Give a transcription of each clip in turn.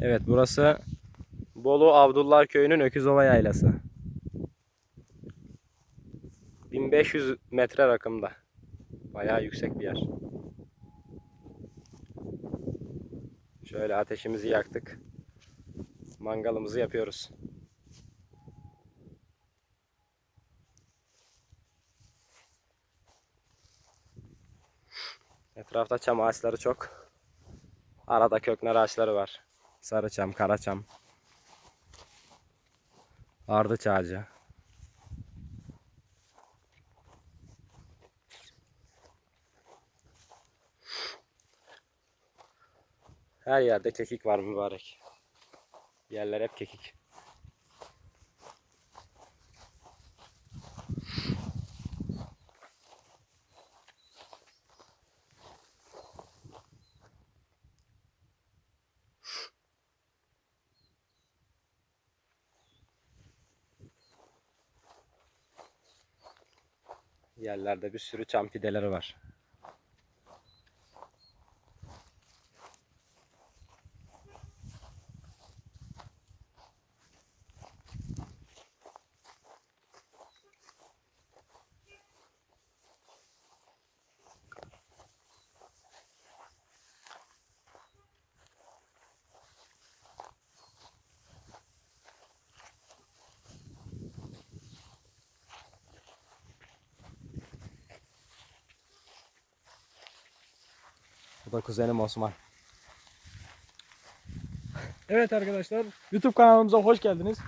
Evet burası Bolu Abdullah Köyü'nün Öküzova Yaylası. 1500 metre rakımda. Bayağı yüksek bir yer. Şöyle ateşimizi yaktık. Mangalımızı yapıyoruz. Etrafta çam ağaçları çok. Arada köknar ağaçları var. Sarıçam, karaçam. Ardıç ağacı. Her yerde kekik var mübarek. Yerler hep kekik. Yerlerde bir sürü çam fideleri var. Bu da kuzenim Osman. Evet arkadaşlar YouTube kanalımıza hoş geldiniz.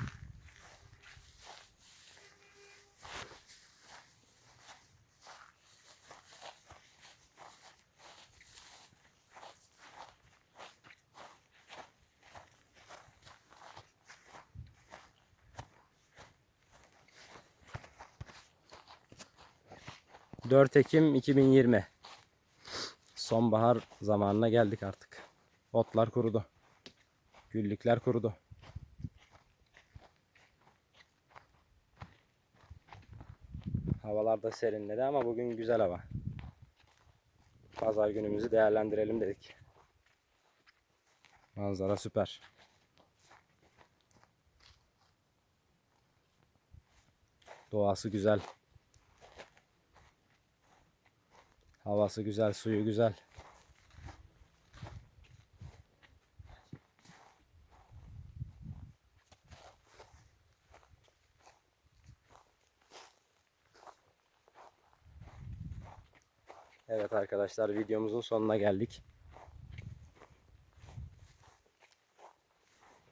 4 Ekim 2020. Sonbahar zamanına geldik artık. Otlar kurudu. Güllükler kurudu. Havalar da serinledi ama bugün güzel hava. Pazar günümüzü değerlendirelim dedik. Manzara süper. Doğası güzel. Havası güzel, suyu güzel. Evet arkadaşlar videomuzun sonuna geldik.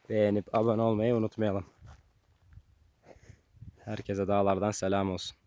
Beğenip abone olmayı unutmayalım. Herkese dağlardan selam olsun.